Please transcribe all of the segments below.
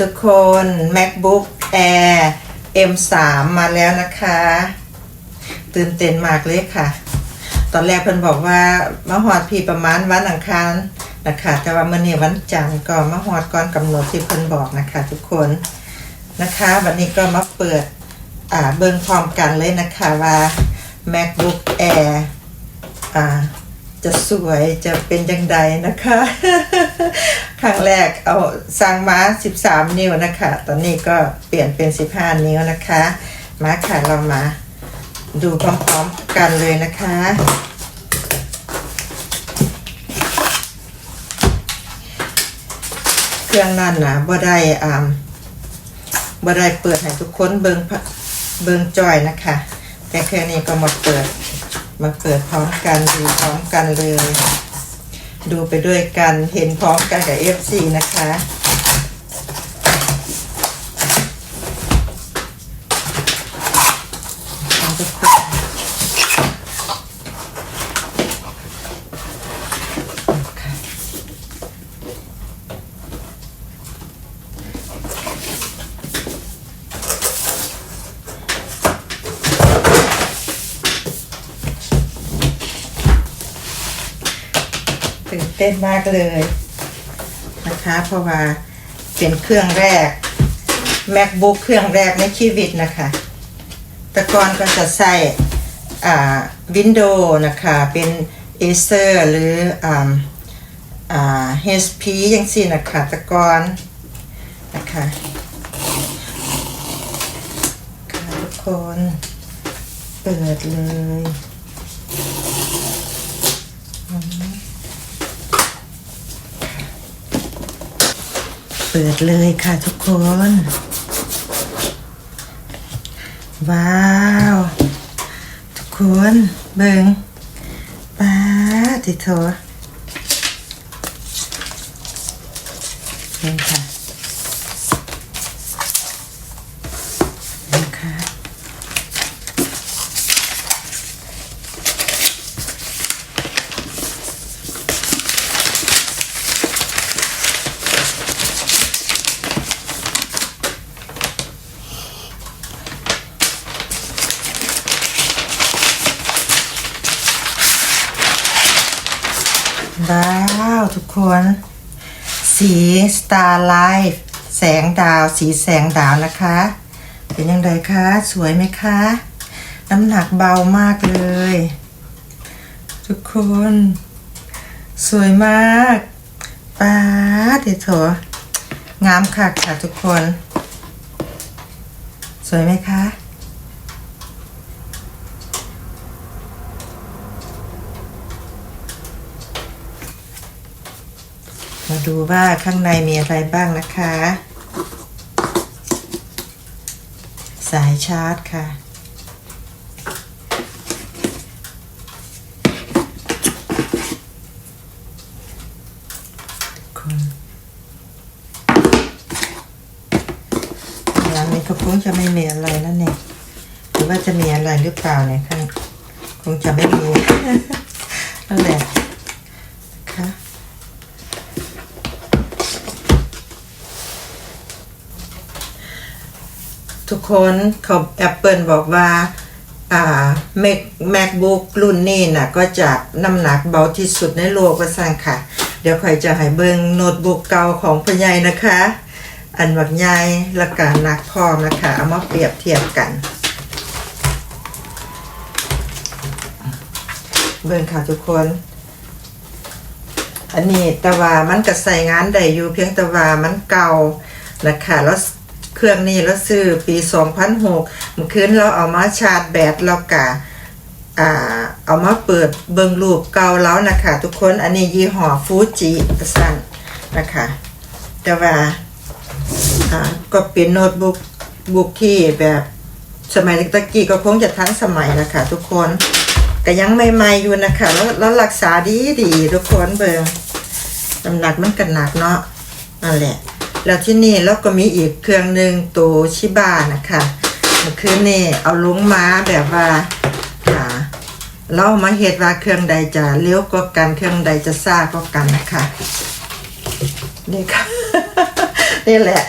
ทุกคน MacBook Air M3 มาแล้วนะคะ ตื่นเต้นมากเลยค่ะ ตอนแรกเพิ่นบอกว่ามาหอดพี่ประมาณวันอังคารนะคะ แต่ว่าเมื่อนี้วันจันทร์ก็มาหอดก่อนกำหนดที่เพิ่นบอกนะคะ ทุกคนนะคะ วันนี้ก็มาเปิดอ่าเบิ่งพร้อมกันเลยนะคะว่า MacBook Air อ่า จะสวยจะเป็นยังไงนะคะครั้งแรกเอาสร้างมา13 นิ้วนะคะ ตอนนี้ก็เปลี่ยนเป็น 15 นิ้วนะคะ มาค่ะเรามาดูพร้อมๆกันเลยนะคะ เครื่องนั่นนะบ่ได้อ่าบ่ได้เปิดให้ทุกคนเบิงเบิงจอยนะคะแต่เครื่องนี้ก็หมาเปิด มาเปิดพร้อมกันดูพร้อมกันเลย ดูไปด้วยกันเห็นพร้อมกันกับ FC นะคะ เต้นมากเลยนะคะ เพราะว่าเป็นเครื่องแรก MacBook เครื่องแรกในชีวิตนะคะ แต่ก่อนก็จะใส่อ่า Windows นะคะ เป็น Acer หรืออ่าอ่า HP ยังสินะคะแต่ก่อนนะคะค่ะทุกคน เปิดเลยอืม เปิดเลยค่ะทุกคน ว้าว ทุกคนเบิงป้าติโถเบิงค่ะนี่ค่ะว้าวทุกคนสี Starlight แสงดาวสีแสงดาวนะคะ เป็นยังไงคะ สวยไหมคะ น้ำหนักเบามากเลย ทุกคน สวยมากป้าเดี๋ยวถงามค่ะค่ะทุกคน สวยไหมคะ ดูว่าข้างในมีอะไรบ้างนะคะ สายชาร์จค่ะทุกคนร้านนี้ก็คงจะไม่มีอะไรนั่นเองหรือว่าจะมีอะไรหรือเปล่าเนี่ยค่ะคงจะไม่รู้นั่นแหละ ทุกคนเขา Apple บอกว่าอ่า Mac MacBook รุ่นนี้น่ะก็จะน้ำหนักเบาที่สุดในโลกว่าสั่งค่ะ เดี๋ยวใครจะให้เบิ่งโน้ตบุ๊กเก่าของพญ่นะคะ อันบักใหญ่ละกาหนักพร้อมนะคะ เอามาเปรียบเทียบกัน เบิ่งค่ะทุกคน อันนี้แต่ว่ามันก็ใส่งานได้อยู่เพียงแต่ว่ามันเก่านะคะแล้ว เครื่องนี้เราซื้อปี2006เมื่อคืนเราเอามาชาร์จแบตแล้วก็อ่าเอามาเปิดเบิงรูปเก่าแล้วนะคะ ทุกคนอันนี้ยี่ห้อฟูจิสั่นนะคะ แต่ว่าก็เป็นโน้ตบุ๊กบุ๊กที่แบบสมัยตะกี้ก็คงจะทันสมัยนะคะทุกคนก็ยังใหม่ๆอยู่นะคะ แล้วแล้วรักษาดีดีๆทุกคนเบิ่งน้ำหนักมันกันหนักเนาะนั่นแหละ แล้วที่นี่เราก็มีอีกเครื่องหนึ่งตัวชิบานะคะเมื่อคืนนี่เอาลงมาแบบว่าอ่าเรามาเห็ดว่าเครื่องใดจะเลี้ยวกว่ากันเครื่องใดจะซ่ากว่ากันนะคะนี่ค่ะนี่แหละ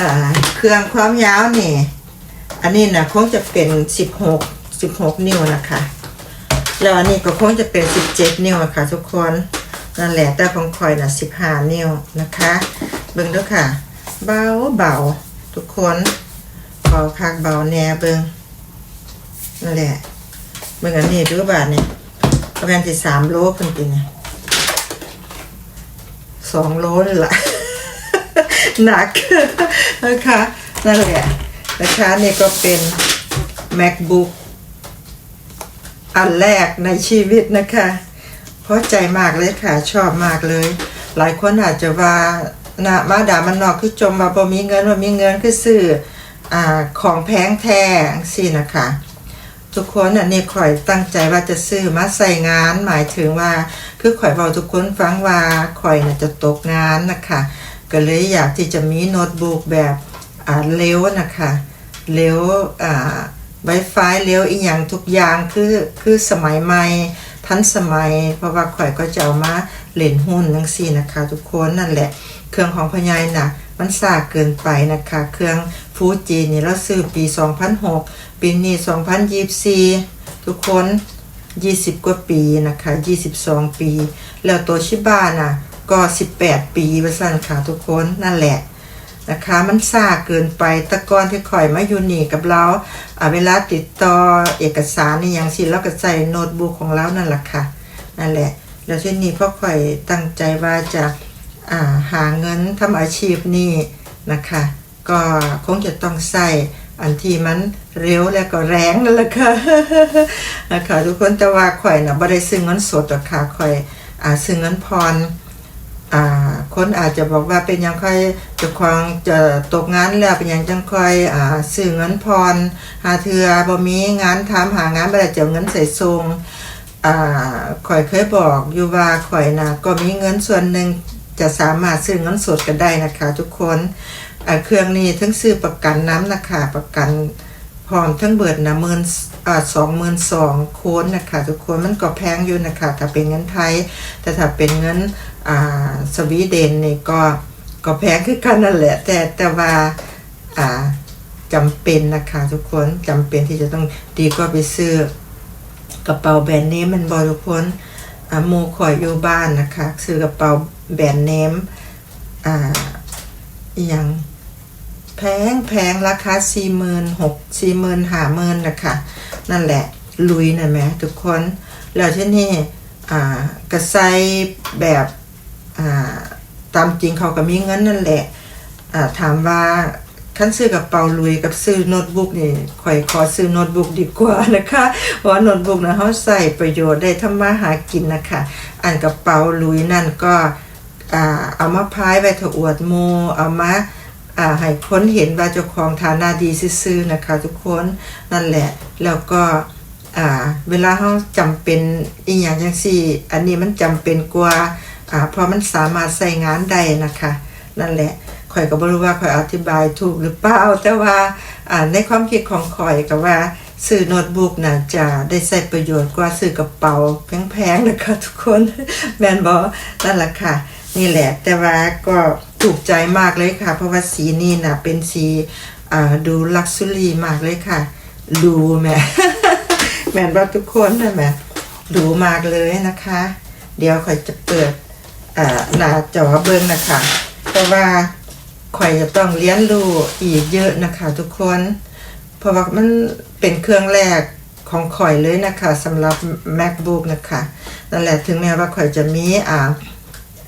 อ่าเครื่องความยาวนี่ อันนี้นะคงจะเป็นสิบหกสิบหกนิ้วนะคะ แล้วอันนี้ก็คงจะเป็นสิบเจ็ดนิ้วนะคะทุกคน นั่นแหละแต่ของคอยนะสิบห้านิ้วนะคะ เบิ่งด้วยค่ะ เบาเบาทุกคนเบาคักเบาแน่เบิ่งนั่นแหละเบิ่งอันนี้ดูบาทนี่ยประมาณที่สามโลคนกินเนี่ยสองโลเลยล่ะหนักนะคะนั่นแหละนะคะนี่ก็เป็น macbook อันแรกในชีวิตนะคะ พราะใจมากเลยค่ะชอบมากเลย หลายคนอาจจะว่านะมาด่ามันนอกคือจมมาบ่มีเงินว่ามีเงินคือซื้ออ่าของแพงแท้สินะคะ ทุกคนอันนี้ข่อยตั้งใจว่าจะซื้อมาใส่งาน หมายถึงว่าคือข่อยบอกทุกคนฟังว่าข่อยน่ะจะตกงานนะคะ ก็เลยอยากที่จะมีโน้ตบุ๊กแบบอ่าเร็วนะคะเร็วอ่าไวไฟเร็วอีกอย่างทุกอย่างคือคือสมัยใหม่ ทันสมัย เพราะว่าข่อยก็จะเอามาเล่นหุ้นจังซี่นะคะ ทุกคนนั่นแหละ เครื่องของพญายน่ะมันซาเกินไปนะคะ เครื่องฟูจินี่เราซื้อปี 2006 ปีนี้ 2024 ทุกคน 20 กว่าปีนะคะ 22 ปี แล้วตัวชิบ้าน่ะก็ 18 ปีว่าสั่นค่ะทุกคนนั่นแหละ นะคะ มันซ่าเกินไปตะกอนที่ข่อยมาอยู่นี่กับเราเวลาติดต่อเอกสารนี่อย่างสิเราก็ใส่โน้ตบุ๊กของเรานั่นแหละค่ะนั่นแหละ แล้วที่นี่พ่อข่อยตั้งใจว่าจะาหาเงินทำอาชีพนี่นะคะ ก็คงจะต้องใส่อันที่มันเร็วและก็แรงนั่นแหละค่ะนะคะทุกคนแต่ว่าข่อยนะบ่ได้ซื้อเงินสดหรอกค่ะข่อยอ่าซื้อเงินพร คนอาจจะบอกว่าเป็นยังค่อยจะควงจะตกงานแล้วเป็นยังจังค่อยอ่าซื้อเงินพรหาเทือบ่มีงานทำหางานบ่ได้จะเอาเงินใส่ซองอ่าข่อยเคยบอกอยู่ว่าข่อยนะก็มีเงินส่วนหนึ่งจะสามารถซื้อเงินสดกันได้นะคะ ทุกคนอ่าเครื่องนี้ทั้งซื้อประกันน้ำนะคะประกัน พร้อมทั้งเบิดนะหมื่นอ่าสองหมื่นสองโค้นนะคะทุกคนมันก็แพงอยู่นะคะถ้าเป็นเงินไทย แต่ถ้าเป็นเงินอ่าสวีเดนนี่ก็ก็แพงคือกันนั่นแหละ แต่แต่ว่าอ่าจำเป็นนะคะทุกคนจำเป็นที่จะต้องดีกว่าไปซื้อกระเป๋าแบรนด์เนมมันบอทุกคนโมคอยอยู่บ้านนะคะ ซื้อกระเป๋าแบรนด์เนมอ่าอย่าง แพงแพงราคาสี่หมื่นหกสี่หมื่นห้าหมื่นนะคะนั่นแหละลุยนะแม่ทุกคน แล้วที่นี่อ่ากระไซแบบอ่าตามจริงเขาก็มีเงินนั่นแหละถามว่าขั้นซื้อกระเป๋าลุยกับซื้อโน้ตบุ๊กนี่ข่อยขอซื้อโน้ตบุ๊กดีกว่านะคะเพราะโน้ตบุ๊กนะเขาใส่ประโยชน์ได้ทำมาหากินนะคะอันกระเป๋าลุยนั่นก็อ่าเอามาพายไว้ถอวดโมเอามา อ่าให้คนเห็นว่าเจ้าของฐานะดีซื่อๆนะคะ ทุกคนนั่นแหละ แล้วก็อ่าเวลาเขาจำเป็นอีกอย่างจังสี่ อันนี้มันจำเป็นกว่าอ่าเพราะมันสามารถใส่งานได้นะคะ นั่นแหละข่อยก็บ่รู้ว่าข่อยอธิบายถูกหรือเปล่าแต่ว่าอ่าในความคิดของข่อยก็ว่าซื้อโน้ตบุ๊กน่ะจะได้ใช้ประโยชน์กว่าซื้อกระเป๋าแพงๆนะคะทุกคนแมนบอนั่นแหละค่ะ นี่แหละ แต่ว่าก็ถูกใจมากเลยค่ะ เพราะว่าสีนี่นะเป็นสีดูลักซ์รี่มากเลยค่ะ ดูแม่แม่ว่าทุกคนนะแม่ดูมากเลยนะคะ เดี๋ยวข่อยจะเปิดหน้าจอเบิ้งนะคะเพราะว่าข่อยจะต้องเรียนรู้อีกเยอะนะคะ ทุกคน เพราะว่ามันเป็นเครื่องแรกของข่อยเลยนะคะสำหรับ macbook นะคะนั่นแหละถึงแม้ว่าข่อยจะมีอ่า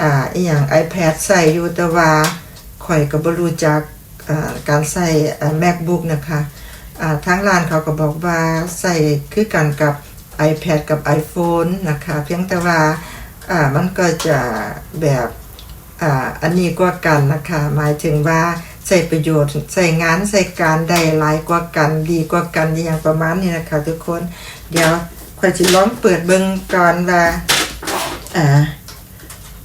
อ่าอีอย่าง iPad ใส่อยู่แต่ว่าข่อยก็บ่รู้จักอ่าการใส่ MacBook นะคะอ่าทางร้านเขาก็บอกว่าใส่คือกันกับ iPad กับ iPhone นะคะ เพียงแต่ว่าอ่ามันก็จะแบบอ่าอันนี้กว่ากันนะคะ หมายถึงว่าใส่ประโยชน์ใส่งานใส่การได้หลายกว่ากันดีกว่ากันอย่างประมาณนี้นะคะทุกคน เดี๋ยวข่อยจะลองเปิดเบิ่งก่อนว่าอ่า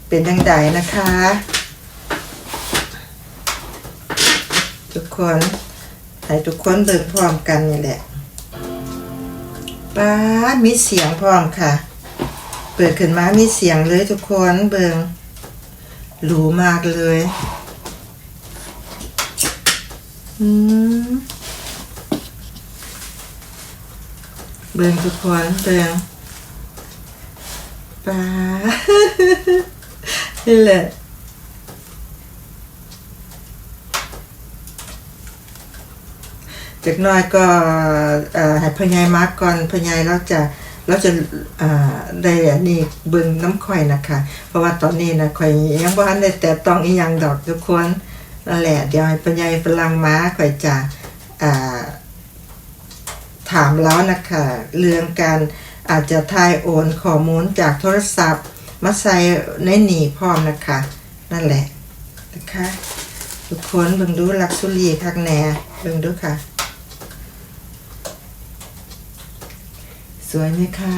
เป็นยังไงนะคะ ทุกคนให้ทุกคนเบิ่งพร้อมกันนี่แหละป้ามีเสียงพร้อมค่ะ เปิดขึ้นมามีเสียงเลยทุกคนเบิงหรูมากเลยอืมเบิงทุกคนเบิงปลา นี่แหละจากน้อยก็ให้พญายมาก่อนพญายเราจะเราจะได้อันนี้เบิ่งน้ำข่อยนะคะ เพราะว่าตอนนี้นะข่อยยังบ่ทันได้แต่ต้องอีหยังดอกทุกคนนั่นแหละเดี๋ยวให้พญายฝรั่งมาข่อยจะถามแล้วนะคะ เรื่องการอาจจะทายโอนข้อมูลจากโทรศัพท์ มาใส่ในหนีพร้อมนะคะ นั่นแหละนะคะ ทุกคนเบิ่งดูลักซุรีคักแหน่เบิ่งดูค่ะ สวยไหมคะ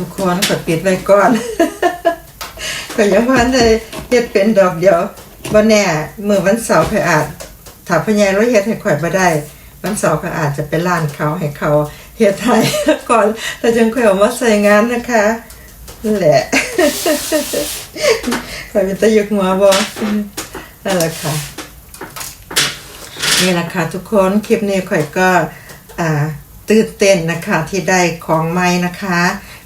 ทุกคนกดปิดไว้ก่อนก็ยังพันเลยเฮ็ดเป็นดอกเดียวบ่แน่มื้อวันเสาร์ค่อยอาจถ้าพญายเราเฮ็ดให้ข่อยบ่ได้ วันเสาร์ก็อาจจะไปร้านเขาให้เขาเฮ็ดให้ก่อนแล้วจึงค่อยเอามาใส่งานนะคะนั่นแหละข่อยเป็นตะยึกหัวบ่นั่นแหละค่ะนี่แหละค่ะทุกคนคลิปนี้ข่อยก็อ่าตื่นเต้นนะคะที่ได้ของใหม่นะคะ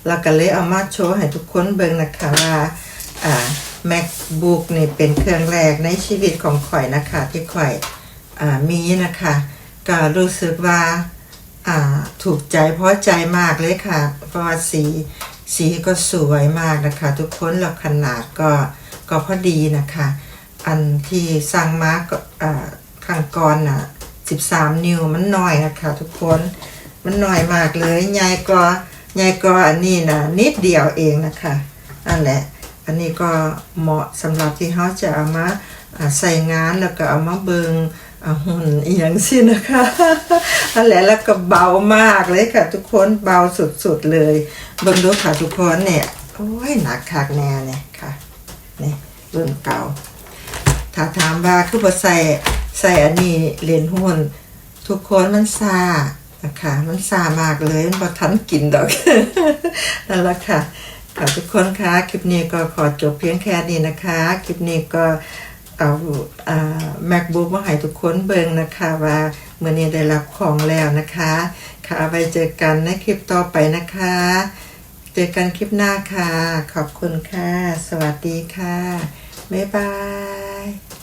แล้วก็เลยเอามาโชว์ให้ทุกคนเบิ่งนะคะว่าอ่า MacBook นี่เป็นเครื่องแรกในชีวิตของข่อยนะคะ ที่ข่อยอ่ามีนะคะก็รู้สึกว่าอ่าถูกใจเพราะใจมากเลยค่ะ เพราะว่าสีสีก็สวยมากนะคะ ทุกคนแล้วขนาดก็ก็พอดีนะคะ อันที่สั่งมาก็อ่าข้างก่อนน่ะ13 นิ้วมันน้อยนะคะ ทุกคนมันน้อยมากเลยใหญ่ก็ ใหญ่ก็อันนี้นะนิดเดียวเองนะคะนั่นแหละ อันนี้ก็เหมาะสำหรับที่เขาจะเอามาใส่งานแล้วก็เอามาเบิงหุ่นอีหยังสินะคะนั่นแหละแล้วก็เบามากเลยค่ะ ทุกคนเบาสุดๆเลย เบิ่งดูค่ะทุกคนเนี่ยโอ้ยหนักคักแน่เนี่ยค่ะเนี่ยเบิ่งเก่าถ้าถามว่าคือบ่ใส่ใส่อันนี้เหรียญหุ้นทุกคนมันซา นะคะมันซามากเลยมันบ่ทันกินดอกนั่นแหละค่ะค่ะทุกคนคะคลิปนี้ก็ขอจบเพียงแค่นี้นะคะคลิปนี้ก็เอาอ่า MacBook มาให้ทุกคนเบิ่งนะคะว่าเมื่อนี้ได้รับของแล้วนะคะ ค่ะไว้เจอกันในคลิปต่อไปนะคะ เจอกันคลิปหน้าค่ะ ขอบคุณค่ะ สวัสดีค่ะ บ๊ายบาย